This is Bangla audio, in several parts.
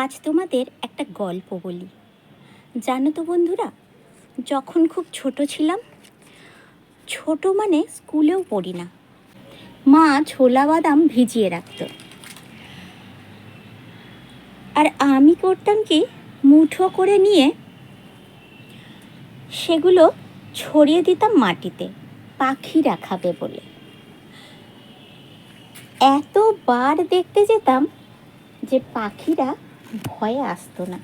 আজ তোমাদের একটা গল্প বলি। জানো তো বন্ধুরা, যখন খুব ছোট ছিলাম, ছোট মানে স্কুলেও পড়ি না। মা ছোলা বাদাম ভিজিয়ে রাখত। আর আমি করতাম কি, মুঠো করে নিয়ে সেগুলো ছড়িয়ে দিতাম মাটিতে পাখিরা খাবে বলে। এতবার দেখতে যেতাম যে পাখিরা ভয়ে আসতো না।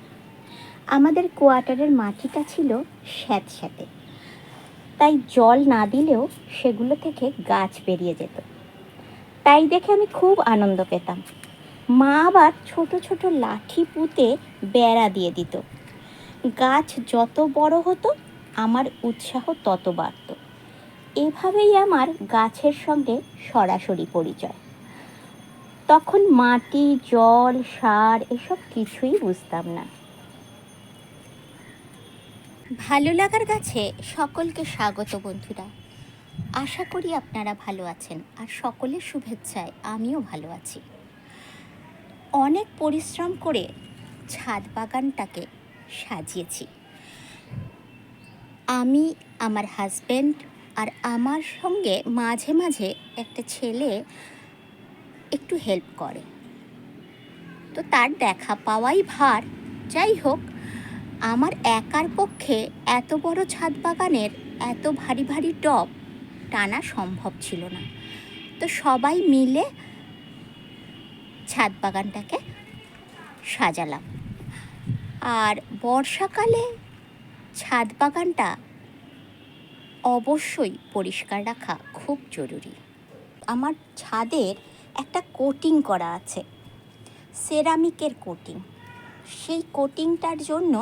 আমাদের কোয়ার্টারের মাটিটা ছিল স্যাঁতস্যাঁতে তাই জল না দিলেও সেগুলো থেকে গাছ বেরিয়ে যেত। তাই দেখে আমি খুব আনন্দ পেতাম। মা আবার ছোট ছোট লাঠি পুঁতে বেড়া দিয়ে দিত। গাছ যত বড় হতো, আমার উৎসাহ তত বাড়ত। এভাবেই আমার গাছের সঙ্গে সরাসরি পরিচয়। তখন মাটি, জল, সার, এসব কিছুই বুঝতাম না। ভালো লাগার কাছে সকলকে স্বাগত বন্ধুরা। আশা করি আপনারা ভালো আছেন আর সকলের শুভেচ্ছায় আমিও ভালো আছি। অনেক পরিশ্রম করে ছাদ বাগানটাকে সাজিয়েছি। আমি, আমার হাজব্যান্ড আর আমার সঙ্গে মাঝে মাঝে একটা ছেলে একটু হেল্প করে। তো তার দেখা পাওয়াই ভার। যাই হোক, আমার একার পক্ষে এত বড় ছাদ বাগানের এত ভারী ভারী টব টানা সম্ভব ছিল না। তো সবাই মিলে ছাদ বাগানটাকে সাজালাম। আর বর্ষাকালে ছাদ বাগানটা অবশ্যই পরিষ্কার রাখা খুব জরুরি। আমার ছাদের একটা কোটিং করা আছে সেরামিকের কোটিং সেই কোটিংটার জন্য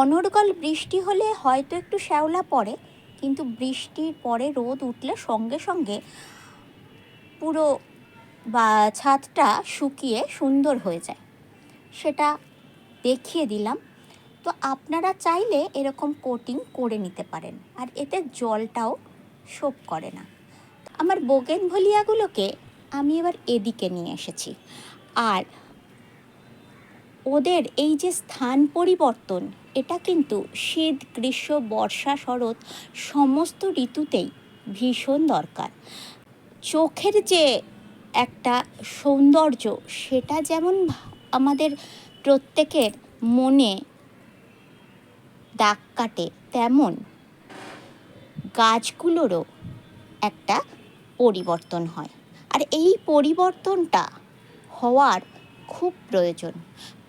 অনর্গল বৃষ্টি হলে হয়তো একটু শ্যাওলা পড়ে, কিন্তু বৃষ্টির পরে রোদ উঠলে সঙ্গে সঙ্গে পুরো বা ছাদটা শুকিয়ে সুন্দর হয়ে যায়। সেটা দেখিয়ে দিলাম। তো আপনারা চাইলে এরকম কোটিং করে নিতে পারেন, আর এতে জলটাও শোপ করে না। আমার বোগেন ভলিয়াগুলোকে আমি এবার এদিকে নিয়ে এসেছি। আর ওদের এই যে স্থান পরিবর্তন, এটা কিন্তু শীত, গ্রীষ্ম, বর্ষা, শরৎ সমস্ত ঋতুতেই ভীষণ দরকার। চোখের যে একটা সৌন্দর্য, সেটা যেমন আমাদের প্রত্যেকের মনে দাগ কাটে, তেমন গাছগুলোরও একটা পরিবর্তন হয়। আর এই পরিবর্তনটা হওয়ার খুব প্রয়োজন।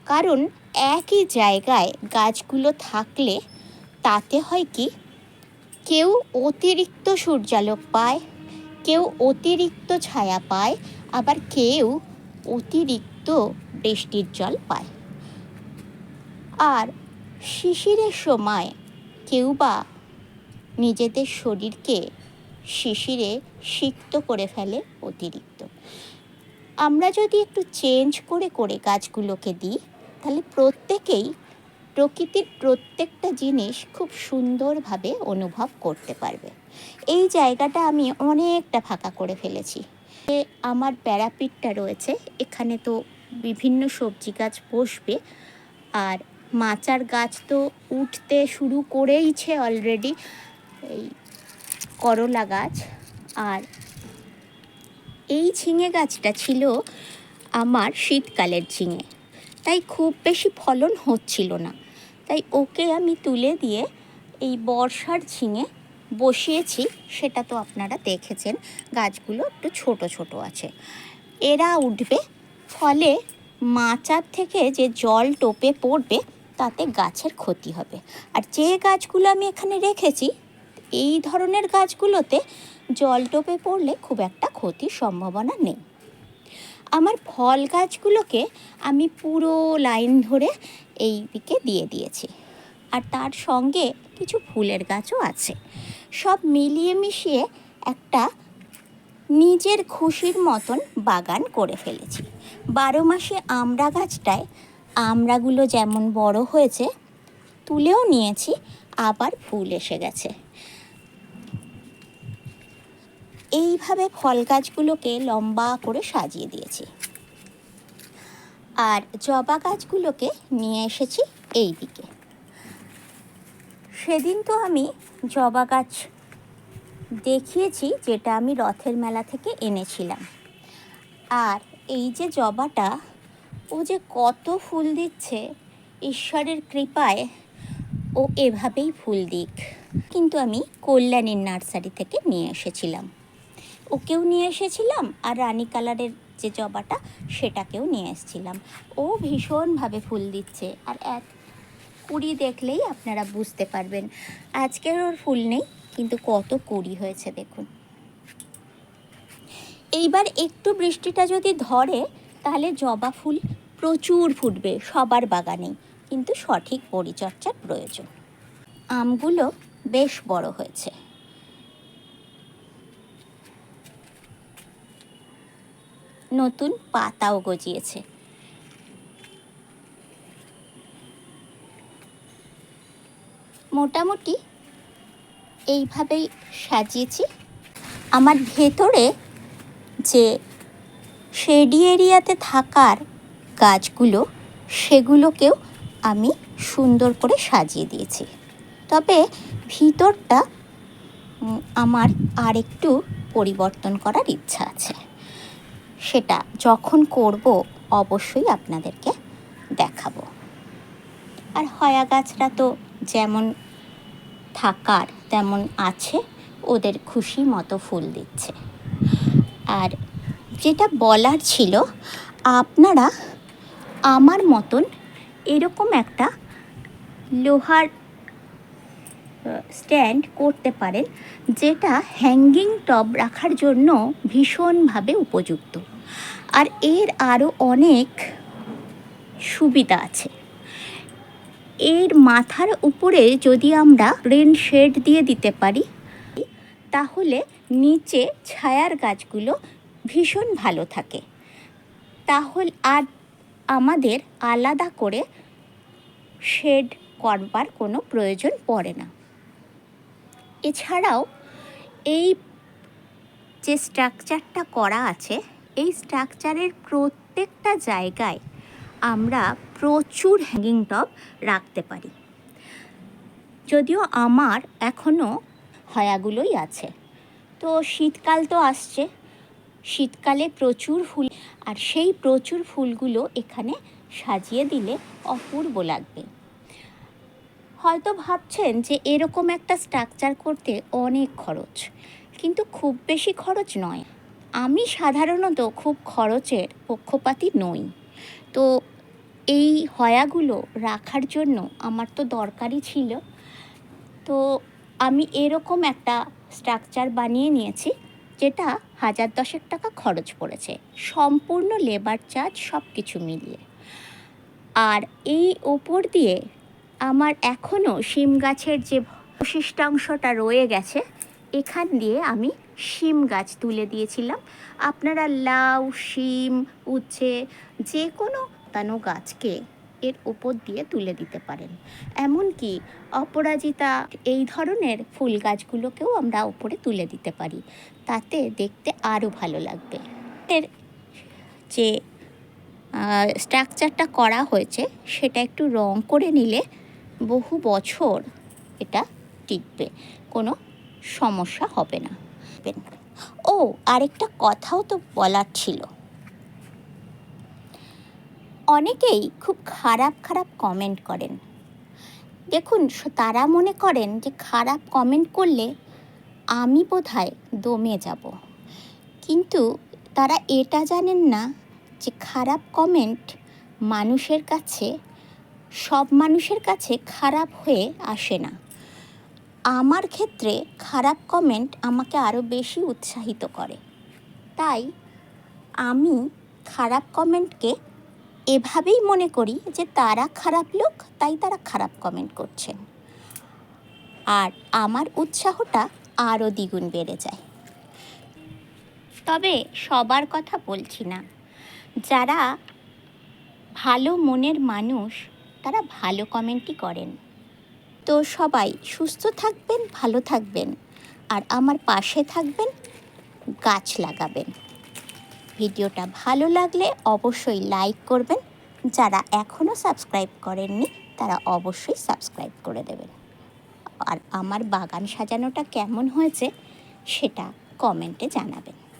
কারণ একই জায়গায় গাছগুলো থাকলে তাতে হয় কি, কেউ অতিরিক্ত সূর্যালোক পায়, কেউ অতিরিক্ত ছায়া পায়, আবার কেউ অতিরিক্ত বৃষ্টির জল পায়। আর শিশিরের সময় কেউ বা নিজেদের শরীরকে শিশিরে সিক্ত করে ফেলে অতিরিক্ত। আমরা যদি একটু চেঞ্জ করে করে গাছগুলোকে দিই, তাহলে প্রত্যেকেই প্রকৃতির প্রত্যেকটা জিনিস খুব সুন্দরভাবে অনুভব করতে পারবে। এই জায়গাটা আমি অনেকটা ফাঁকা করে ফেলেছি। আমার প্যারাপিটটা রয়েছে, এখানে তো বিভিন্ন সবজি গাছ বসবে, আর মাচার গাছ তো উঠতে শুরু করেইছে অলরেডি এই করলা গাছ আর এই ঝিঙে গাছটা ছিল আমার শীতকালের ঝিঙে। তাই খুব বেশি ফলন হচ্ছিল না। তাই ওকে আমি তুলে দিয়ে এই বর্ষার ঝিঙে বসিয়েছি, সেটা তো আপনারা দেখেছেন, গাছগুলো একটু ছোট ছোট আছে। এরা উঠবে, ফলে মাচার থেকে যে জল টোপে পড়বে, তাতে গাছের ক্ষতি হবে। আর যে গাছগুলো আমি এখানে রেখেছি এই ধরনের গাছগুলোতে জল টোপে পড়লে খুব একটা ক্ষতির সম্ভাবনা নেই। আমার ফল গাছগুলোকে আমি পুরো লাইন ধরে এই দিকে দিয়ে দিয়েছি। আর তার সঙ্গে কিছু ফুলের গাছও আছে। সব মিলিয়ে মিশিয়ে একটা নিজের খুশির মতন বাগান করে ফেলেছি। বারো মাসে আমড়া গাছটায় আমড়াগুলো যেমন বড় হয়েছে, তুলেও নিয়েছি, আবার ফুল এসে গেছে। এইভাবে ফল গাছগুলোকে লম্বা করে সাজিয়ে দিয়েছি। আর জবা গাছগুলোকে নিয়ে এসেছি এই দিকে সেদিন তো আমি জবা গাছ দেখিয়েছি, যেটা আমি রথের মেলা থেকে এনেছিলাম। আর এই যে জবাটা, ও যে কত ফুল দিচ্ছে, ঈশ্বরের কৃপায় ও এভাবেই ফুল দিক। কিন্তু আমি কল্যাণীর নার্সারি থেকে নিয়ে এসেছিলাম। ওকেও নিয়ে এসেছিলাম আর রানী কালারের যে জবাটা, সেটাকেও নিয়ে এসেছিলাম। ও ভীষণভাবে ফুল দিচ্ছে আর এক কুড়ি দেখলেই আপনারা বুঝতে পারবেন। আজকের ওর ফুল নেই, কিন্তু কত কুড়ি হয়েছে দেখুন। এইবার একটু বৃষ্টিটা যদি ধরে, তাহলে জবা ফুল প্রচুর ফুটবে সবার বাগানেই কিন্তু সঠিক পরিচর্যার প্রয়োজন। আমগুলো বেশ বড় হয়েছে। নতুন পাতাও গজিয়েছে। মোটামুটি এইভাবেই সাজিয়েছি। আমার ভেতরে যে শেডি এরিয়াতে থাকার গাছগুলো, সেগুলোকেও আমি সুন্দর করে সাজিয়ে দিয়েছি। তবে ভিতরটা আমার আর একটু পরিবর্তন করার ইচ্ছা আছে। সেটা যখন করব, অবশ্যই আপনাদেরকে দেখাবো। আর হয়া গাছটা তো যেমন থাকার, তেমন আছে, ওদের খুশি মতো ফুল দিচ্ছে। আর যেটা বলার ছিল, আপনারা আমার মতন এরকম একটা লোহার স্ট্যান্ড করতে পারেন, যেটা হ্যাঙ্গিং টব রাখার জন্য ভীষণভাবে উপযুক্ত। আর এর আরও অনেক সুবিধা আছে। এর মাথার উপরে যদি আমরা রেন শেড দিয়ে দিতে পারি, তাহলে নিচে ছায়ার গাছগুলো ভীষণ ভালো থাকে। তাহলে আর আমাদের আলাদা করে শেড করবার কোনো প্রয়োজন পড়ে না। এছাড়াও এই যে স্ট্রাকচারটা করা আছে এই স্ট্রাকচারের প্রত্যেকটা জায়গায় আমরা প্রচুর হ্যাঙ্গিং টপ রাখতে পারি। যদিও আমার এখনও হয়াগুলোই আছে। তো শীতকাল তো আসছে। শীতকালে প্রচুর ফুল আর সেই প্রচুর ফুলগুলো এখানে সাজিয়ে দিলে অপূর্ব লাগবে। হয়তো ভাবছেন যে এরকম একটা স্ট্রাকচার করতে অনেক খরচ, কিন্তু খুব বেশি খরচ নয়। আমি সাধারণত খুব খরচের পক্ষপাতী নই। তো এই হয়াগুলো রাখার জন্য আমার তো দরকারই ছিল। তো আমি এরকম একটা স্ট্রাকচার বানিয়ে নিয়েছি, যেটা হাজার দশেক টাকা খরচ পড়েছে। সম্পূর্ণ লেবার চার্জ সব কিছু মিলিয়ে। আর এই ওপর দিয়ে আমার এখনও শিম গাছের যে অবশিষ্টাংশটা রয়ে গেছে এখান দিয়ে আমি শিম গাছ তুলে দিয়েছিলাম। আপনারা লাউ, শিম, উচ্ছে যে কোনো পাতানো গাছকে এর ওপর দিয়ে তুলে দিতে পারেন। এমনকি অপরাজিতা এই ধরনের ফুল গাছগুলোকেও আমরা ওপরে তুলে দিতে পারি। তাতে দেখতে আরও ভালো লাগবে। এর যে স্ট্রাকচারটা করা হয়েছে, সেটা একটু রং করে নিলে বহু বছর এটা টিকবে। কোনো সমস্যা হবে না। ও, আরেকটা কথাও তো বলার ছিল। অনেকেই খুব খারাপ খারাপ কমেন্ট করেন। দেখুন, তারা মনে করেন যে খারাপ কমেন্ট করলে আমি বোধহয় দমে যাব। কিন্তু তারা এটা জানেন না যে খারাপ কমেন্ট মানুষের কাছে, সব মানুষের কাছে খারাপ হয়ে আসে না। আমার ক্ষেত্রে খারাপ কমেন্ট আমাকে আরও বেশি উৎসাহিত করে। তাই আমি খারাপ কমেন্টকে এভাবেই মনে করি যে তারা খারাপ লোক, তাই তারা খারাপ কমেন্ট করছেন আর আমার উৎসাহটা আরও দ্বিগুণ বেড়ে যায়। তবে সবার কথা বলছি না। যারা ভালো মনের মানুষ, তারা ভালো কমেন্টই করেন। তো সবাই সুস্থ থাকবেন, ভালো থাকবেন। আর আমার পাশে থাকবেন, গাছ লাগাবেন। ভিডিওটা ভালো লাগলে অবশ্যই লাইক করবেন। যারা এখনও সাবস্ক্রাইব করেননি, তারা অবশ্যই সাবস্ক্রাইব করে দেবেন। আর আমার বাগান সাজানোটা কেমন হয়েছে, সেটা কমেন্টে জানাবেন।